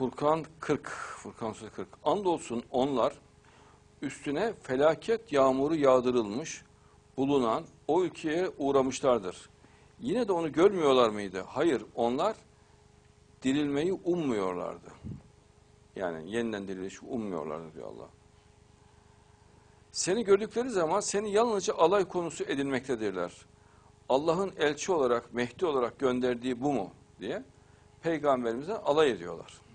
Furkan 40, Furkan Suresi 40. Andolsun onlar üstüne felaket yağmuru yağdırılmış bulunan o ülkeye uğramışlardır. Yine de onu görmüyorlar mıydı? Hayır, onlar dirilmeyi ummuyorlardı. Yani yeniden dirilişi ummuyorlardı diyor Allah. Seni gördükleri zaman seni yalnızca alay konusu edinmektedirler. Allah'ın elçi olarak, Mehdi olarak gönderdiği bu mu diye peygamberimize alay ediyorlar.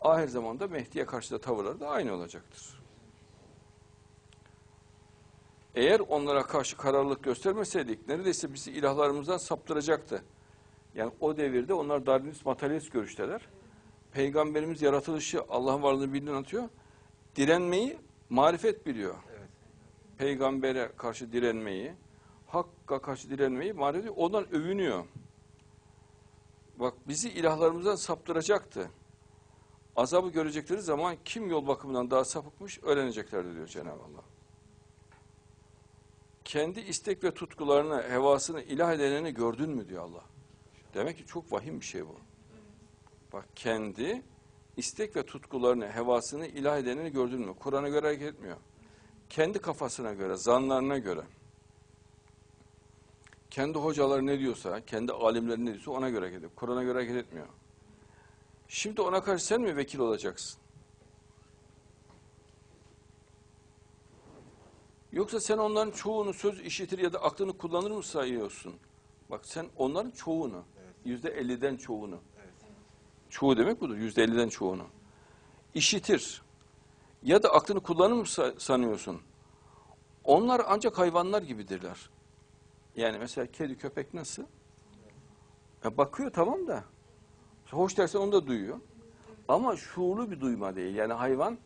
Ahir zamanda Mehdi'ye karşı da tavırları da aynı olacaktır. Eğer onlara karşı kararlılık göstermeseydik neredeyse bizi ilahlarımızdan saptıracaktı. Yani o devirde onlar Darwinist materyalist görüşteler. Peygamberimiz yaratılışı Allah'ın varlığını bildiğini anlatıyor. Direnmeyi marifet biliyor. Peygambere karşı direnmeyi, Hakk'a karşı direnmeyi marifet ediyor. Ondan övünüyor. Bak bizi ilahlarımızdan saptıracaktı. Azabı görecekleri zaman kim yol bakımından daha sapıkmış öğreneceklerdi diyor Cenab-ı Allah. Kendi istek ve tutkularını, hevasını ilah edileni gördün mü diyor Allah. Demek ki çok vahim bir şey bu. Bak kendi istek ve tutkularını, hevasını ilah edenini gördün mü? Kur'an'a göre hareket etmiyor. Kendi kafasına göre, zanlarına göre. Kendi hocaları ne diyorsa, kendi alimleri ne diyorsa ona göre hareket ediyor. Kur'an'a göre hareket etmiyor. Şimdi ona karşı sen mi vekil olacaksın? Yoksa sen onların çoğunu söz işitir ya da aklını kullanır mı sayıyorsun? Bak sen onların çoğunu, Evet. yüzde elliden çoğunu. Evet. Çoğu demek budur, yüzde elliden çoğunu. İşitir ya da aklını kullanır mı sa- sanıyorsun? Onlar ancak hayvanlar gibidirler. Yani mesela kedi, köpek nasıl? Ya bakıyor tamam da. Hoş dersen onu da duyuyor. Ama şuurlu bir duyma değil. Yani hayvan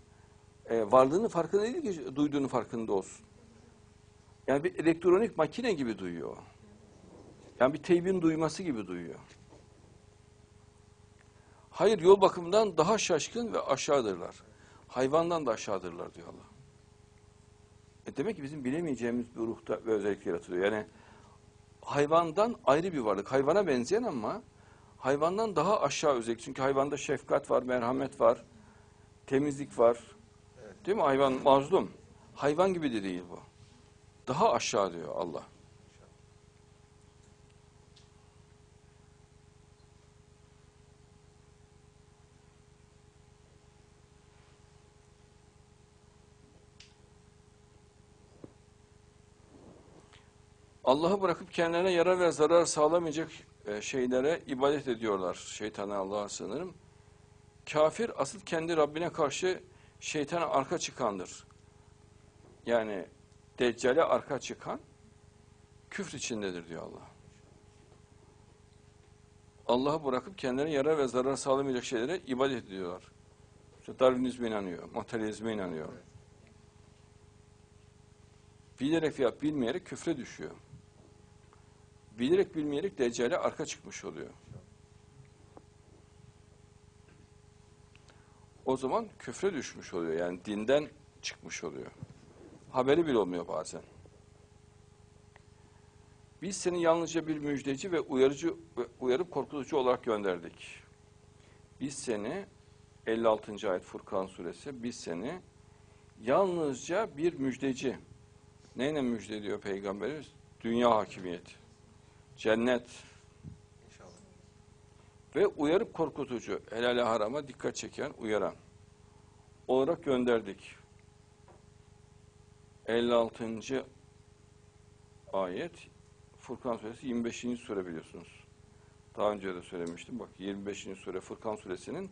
e, varlığının farkında değil ki duyduğunun farkında olsun. Yani bir elektronik makine gibi duyuyor. Yani bir teybin duyması gibi duyuyor. Hayır yol bakımından daha şaşkın ve aşağıdırlar. Hayvandan da aşağıdırlar diyor Allah. E demek ki bizim bilemeyeceğimiz bir ruhta ve özellik yaratılıyor. Yani hayvandan ayrı bir varlık. Hayvana benzeyen ama hayvandan daha aşağı özellik. Çünkü hayvanda şefkat var, merhamet var, temizlik var. Evet. Değil mi? Hayvan mazlum. Hayvan gibi de değil bu. Daha aşağı diyor Allah. Allah'ı bırakıp kendilerine yarar ve zarar sağlamayacak e, şeylere ibadet ediyorlar. Şeytana Allah'a sığınırım. Kafir asıl kendi Rabbine karşı şeytana arka çıkandır. Yani Deccale arka çıkan küfür içindedir diyor Allah. Allah'ı bırakıp kendilerine yarar ve zarar sağlamayacak şeylere ibadet ediyorlar. İşte Darwinizme inanıyor, materyalizme inanıyor. Bilerek veya bilmeyerek küfre düşüyor. Bilerek bilmeyerek Deccale arka çıkmış oluyor. O zaman küfre düşmüş oluyor. Yani dinden çıkmış oluyor. Haberi bile olmuyor bazen. Biz seni yalnızca bir müjdeci ve uyarıcı uyarıp korkutucu olarak gönderdik. Biz seni 56. ayet Furkan suresi biz seni yalnızca bir müjdeci neyle müjde diyor peygamberimiz? Dünya hakimiyeti, cennet İnşallah. ve uyarıp korkutucu, helale harama dikkat çeken, uyaran olarak gönderdik. 56. ayet Furkan suresi 25. sure biliyorsunuz. Daha önce de söylemiştim. Bak 25. sure Furkan suresinin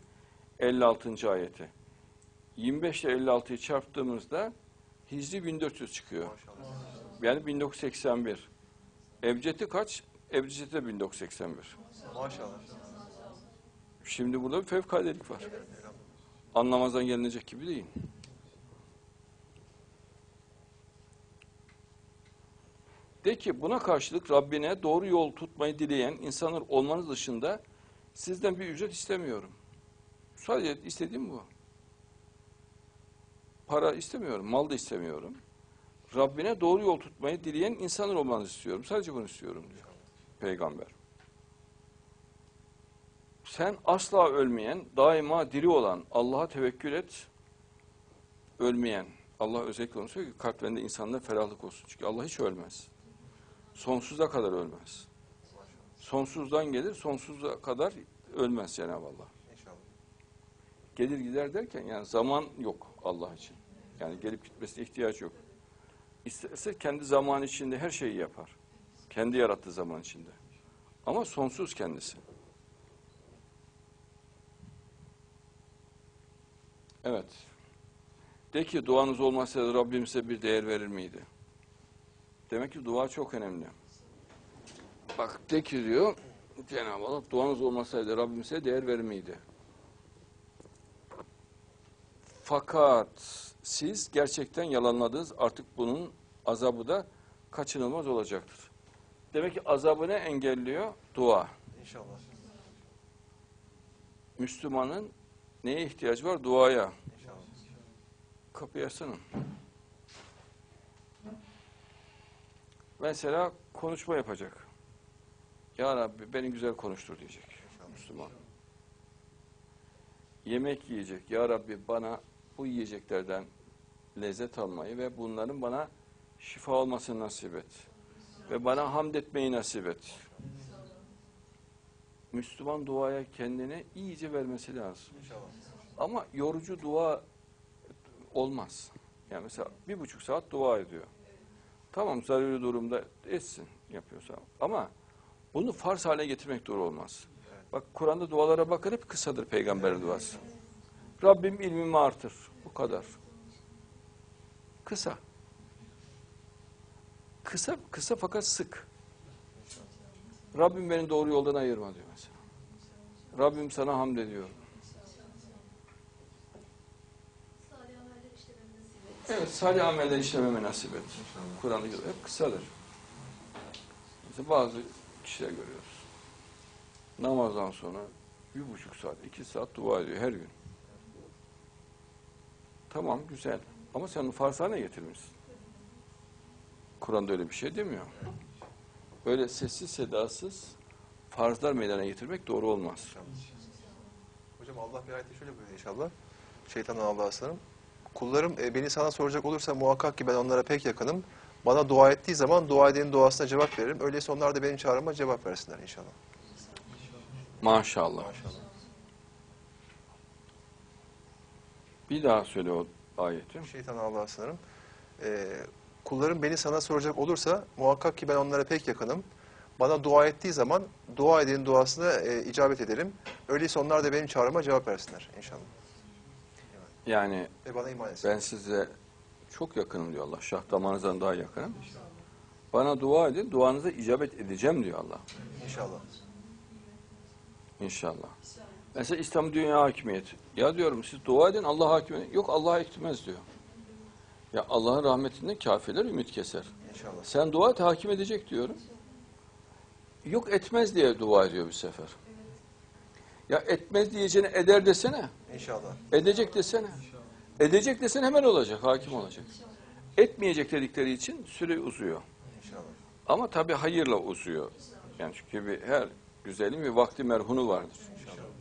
56. ayeti. 25 ile 56'yı çarptığımızda Hicri 1400 çıkıyor. Maşallah. Yani 1981. Ebcedi kaç? Ebcedi de 1981. Maşallah. Şimdi burada bir fevkaladelik var. Anlamazdan gelinecek gibi değil. De ki buna karşılık Rabbine doğru yol tutmayı dileyen insanlar olmanız dışında sizden bir ücret istemiyorum. Sadece istediğim bu. Para istemiyorum, mal da istemiyorum. Rabbine doğru yol tutmayı dileyen insanlar olmanızı istiyorum. Sadece bunu istiyorum diyor Peygamber. Sen asla ölmeyen, daima diri olan, Allah'a tevekkül et, ölmeyen. Allah özellikle onu söylüyor ki kalplerinde insanlara ferahlık olsun. Çünkü Allah hiç ölmez. Sonsuza kadar ölmez. Sonsuzdan gelir, sonsuza kadar ölmez Cenab-ı Allah. İnşallah. Gelir gider derken yani zaman yok Allah için. Yani gelip gitmesine ihtiyaç yok. İsterse kendi zaman içinde her şeyi yapar. Kendi yarattığı zaman içinde. Ama sonsuz kendisi. Evet. De ki duanız olmazsa Rabbim size bir değer verir miydi? Demek ki dua çok önemli. Bak de ki diyor Cenab-ı Allah duanız olmasaydı Rabbim size değer verir miydi? Fakat siz gerçekten yalanladınız. Artık bunun azabı da kaçınılmaz olacaktır. Demek ki azabı ne engelliyor? Dua. İnşallah. Müslümanın neye ihtiyacı var? Duaya. İnşallah. Kapıyı açsana. Mesela konuşma yapacak. Ya Rabbi beni güzel konuştur diyecek Müslüman. Yemek yiyecek. Ya Rabbi bana bu yiyeceklerden lezzet almayı ve bunların bana şifa olmasını nasip et. Ve bana hamd etmeyi nasip et. Müslüman duaya kendine iyice vermesi lazım. İnşallah. Ama yorucu dua olmaz. Yani mesela bir buçuk saat dua ediyor. Tamam zaruri durumda etsin yapıyorsa. Ama bunu farz hale getirmek doğru olmaz. Bak Kur'an'da dualara bakın hep kısadır peygamberin duası. Rabbim ilmimi artır. Bu kadar. Kısa. Kısa, kısa fakat sık. Rabbim beni doğru yoldan ayırma diyor mesela. Rabbim sana hamd ediyorum. Evet, salih ameller işlememe nasip et. Yazıyor. hep kısadır. Mesela bazı kişiler görüyoruz. Namazdan sonra bir buçuk saat, iki saat dua ediyor her gün. Tamam, güzel. Ama sen onu farz haline getirmişsin. Kur'an'da öyle bir şey demiyor. Öyle sessiz sedasız farzlar meydana getirmek doğru olmaz. Hocam Allah bir ayette şöyle buyuruyor inşallah. Şeytandan Allah'a sığınırım. Kullarım e, beni sana soracak olursa muhakkak ki ben onlara pek yakınım. Bana dua ettiği zaman dua edenin duasına cevap veririm. Öyleyse onlar da benim çağrıma cevap versinler inşallah. Maşallah. Maşallah. Bir daha söyle o ayeti. Şeytandan Allah'a sığınırım. E, kullarım beni sana soracak olursa muhakkak ki ben onlara pek yakınım. Bana dua ettiği zaman dua edenin duasına e, icabet ederim. Öyleyse onlar da benim çağrıma cevap versinler inşallah. Yani Ve bana iman. Ben size çok yakınım diyor Allah. Şah damarınızdan daha yakınım. Bana dua edin, duanıza icabet edeceğim diyor Allah. İnşallah. İnşallah. Mesela İslam dünya hakimiyeti. Ya diyorum siz dua edin Allah hakimiyeti. Yok Allah etmez diyor. Ya Allah'ın rahmetinden kafirler ümit keser. İnşallah. Sen dua et hakim edecek diyorum. Yok etmez diye dua ediyor bir sefer. Ya etmez diyeceğine eder desene. İnşallah. Edecek desene. Edecek desene hemen olacak, hakim olacak. Etmeyecek dedikleri için süre uzuyor. İnşallah. Ama tabii hayırla uzuyor. Yani çünkü bir, her güzelin bir vakti merhunu vardır. İnşallah.